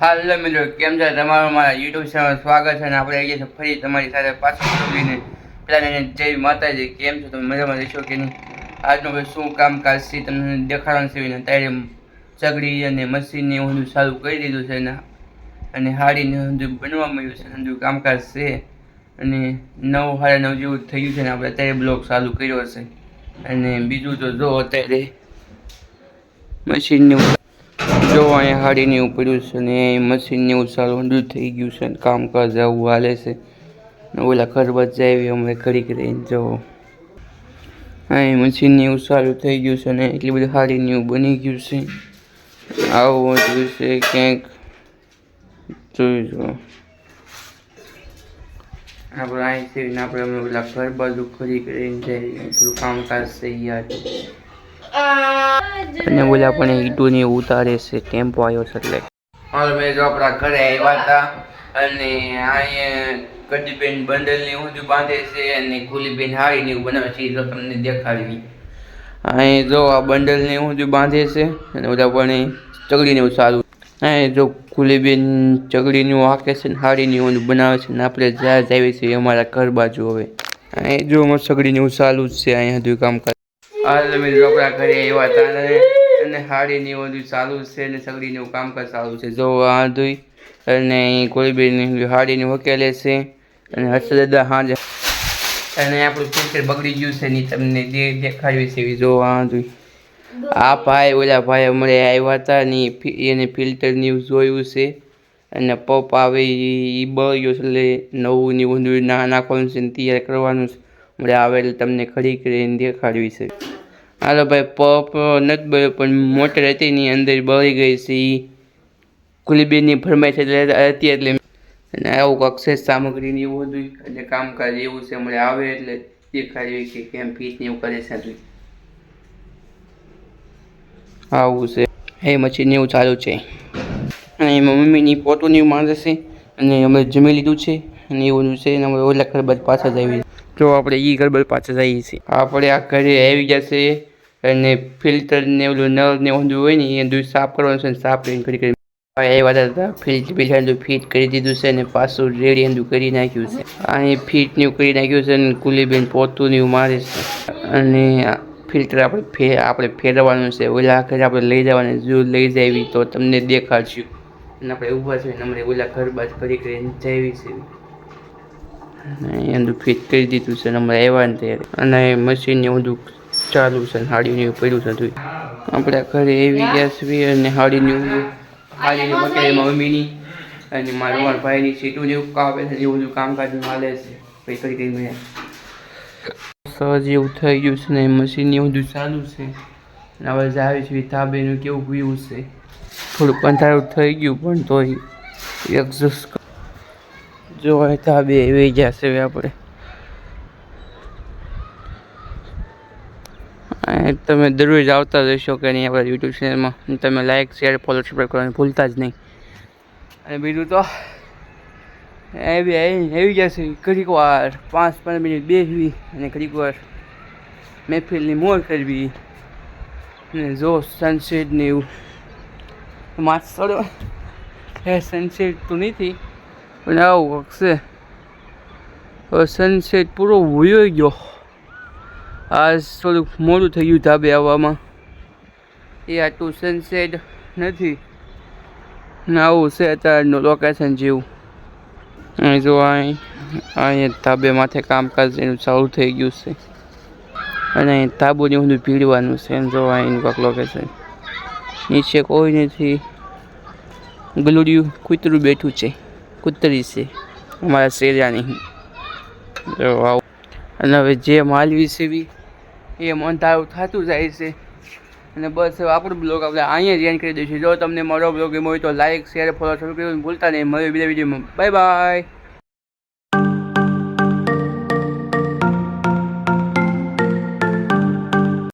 હાલો મિત્રો, કેમ છે? તમારું મારા યુટ્યુબ ચેનલ સ્વાગત છે અને આપણે આવી છીએ ફરી તમારી સાથે પાછું જોડીને પેલા એને જય માતાજી, કેમ છો? તમે મજામાં રહેશો કે નહીં? આજનું ભાઈ શું કામકાજ છે? તમને દેખાડવાનું છે? ને ત્યારે ચગડી અને મશીનને એવું બધું ચાલુ કરી દીધું છે ને. અને હાડીને બધું બનવા મળ્યું છે બધું કામકાજ છે. અને નવ સાડા નવ જેવું થઈ ગયું છે ને, આપણે અત્યારે બ્લોગ ચાલુ કર્યો છે અને બીજું તો જો, અત્યારે મશીનને જો અહીંયા હાડીને એવું પડ્યું છે ને મશીનને એવું સારું ઊંડું થઈ ગયું છે ને કામકાજ આવું હાલે છે. ને ઓલા ખરબત જાય અમે ઘડીક રહીને જવો અહીં મશીનને એવું સારું થઈ ગયું છે ને એટલી બધી હાડીને એવું બની ગયું છે. આવું બધું છે ક્યાંક. જોઈ જો. આપણે અહીં છે ને આપણે અમે ઓલા ઘર બાજુ ખરી કરીને જઈએ. થોડું કામકાજ છે યાર અને બોલા પણ ઈટુની ઉતારે છે ટેમ્પો આવ્યો છે એટલે. અમે જો ઘરે આવ્યા હતા અને અહીંયા કડીબેન બંડલની ઊંધું બાંધે છે અને ખુલીબેન હારીને એવું બનાવે છે જો તમને દેખાડવી અહીં જો આ બંડલ ને ઊંધું બાંધે છે અને બધા પણ ચગડી ને એવું સારું. અહીં જો ખુલીબેન ચગડી ને હાકે છે ને હાડી ને ઊંધું બનાવે છે ને આપણે જ્યાં જઈએ છે અમારા ઘર બાજુ હવે. અહીં જો અમારે ચગડી ને એવું સારું જ છે, અહીંયા કામ કરે હાલ અમે રોકડા ઘરે આવ્યા હતા અને અને હાડી ને એવું બધું ચાલુ છે ને સગડી ને એવું કામકાજ ચાલુ છે. જો આ ધોઈ અને કોળીબેન હાડી ને વકેલે છે અને હર્ષ દાદા હાજર અને આપણું પિક્ચર બગડી ગયું છે ને તમને દેખાડ્યું છે જો આ જોઈ આ ભાઈ, ઓલા ભાઈ અમારે આવ્યા હતા ને એને ફિલ્ટર ન્યૂઝ જોયું છે અને પપ આવે એ બળ્યો છે એટલે નવું ને ઊંધું ના નાખવાનું છે ને તૈયાર કરવાનું છે. મળે આવે એટલે તમને ખરી કરીને દેખાડવી છે. હાલો ભાઈ, પપ નથી બળ્યો, પણ મોટર હતી ની અંદર બળી ગઈ છે એ કુલીબેનની ફરમાઈશ હતી એટલે અને આવું સામગ્રી સામગ્રીને એવું હતું એટલે કામકાજ એવું છે, મળે આવે એટલે દેખાડ્યું કે કેમ ફીસ ને એવું કરે છે આવું છે. એ મશીન એવું ચાલુ છે. અને એમાં મમ્મીની પોતોની માંગે છે. અને અમે જમી લીધું છે. અને એવું છે, અને અમે ઓલા ઘર બાદ પાછા જ આવી જો આપણે એ ગરબલ બાદ પાછા જઈએ છીએ. આપણે આ ઘરે આવી જશે અને ફિલ્ટર ને ઓલું નળ ને ઊંધું હોય ને એ દૂધ સાફ કરવાનું છે સાફ કરીને કરી કરી એ હતા ફિલ્ટર બિલ્ટર ફિટ કરી દીધું છે ને પાછું રેડી એનું કરી નાખ્યું છે. અહીં ફિટ ને કરી નાખ્યું છે ને કુલીબેન પોતું ને મારે છે. અને ફિલ્ટર આપણે ફે, આપણે ફેરવવાનું છે. ઓલા ઘરે આપણે લઈ જવાનું જો લઈ જાવી તો તમને દેખાડશું. અને આપણે ઊભા છે ને અમારે ઓલા ઘર બાજ ફરી કરીને જાવી છે. એનું ફિટ કરી દીધું છે હમણાં આવ્યા ને ત્યારે. અને મશીન ને બધું ચાલુ છે ને હાડીને એવું પડ્યું છે બધું આપણે ઘરે એવી ગેસ બી અને હાડીને એવું હાડીને મકાઈ મમ્મીની અને મારા મારા ભાઈની સીટું એવું કાપે છે એવું બધું કામકાજ માલે છે. પછી કરી કરી મેં સહજ એવું થઈ ગયું છે ને મશીન એવું બધું ચાલુ છે. હવે જાવી છે તાબેનું કેવું પીવું છે. થોડુંક અંધારું થઈ ગયું પણ તોય એડજસ્ટ જો હતા બે એવી ગયા છે હવે આપણે. તમે દરરોજ આવતા રહેશો કે નહીં આપણા યુટ્યુબ ચેનલમાં તમે લાઇક શેર ફોલો સબસ્ક્રાઈબ કરવાનું ભૂલતા જ નહીં. અને બીજું તો એવી એવી જશે ઘડીક વાર, પાંચ પંદર મિનિટ બેસવી અને ઘડીક વાર મહેફિલની મોર કરવી. અને જો સનસેટ ને એવું. માથ સડો એ સનસેટ તો નથી. પણ આવું છે હવે સનસેટ પૂરો વયો ગયો. આજ થોડુંક મોડું થઈ ગયું ધાબે આવવામાં. એ આટલું સનસેટ નથી. ને આવું છે અત્યારનું લોકેશન જેવું. અહીં જો અહીં અહીંયા ધાબે માથે કામકાજ એનું ચાલુ થઈ ગયું છે. અને અહીં તાબુને બધું પીડવાનું છે. એમ જો અહીં લોકેશન નીચે કોઈ નથી. ગલુડિયું કૂતરું બેઠું છે. કૂતરી છે. અમારા શેરિયાની જો આવું. અને હવે જે માલ વિશે બી, એ અંધારું થતું જાય છે. અને બસ આપણો બ્લોગ આપણે અહીંયા જ કરી દઈશું. જો તમને મારો બ્લોગ એમ હોય તો લાઇક શેર ફોલો સબસ્ક્રાઈબ ભૂલતા નહીં. મળે બીજા વિડીયોમાં. Bye bye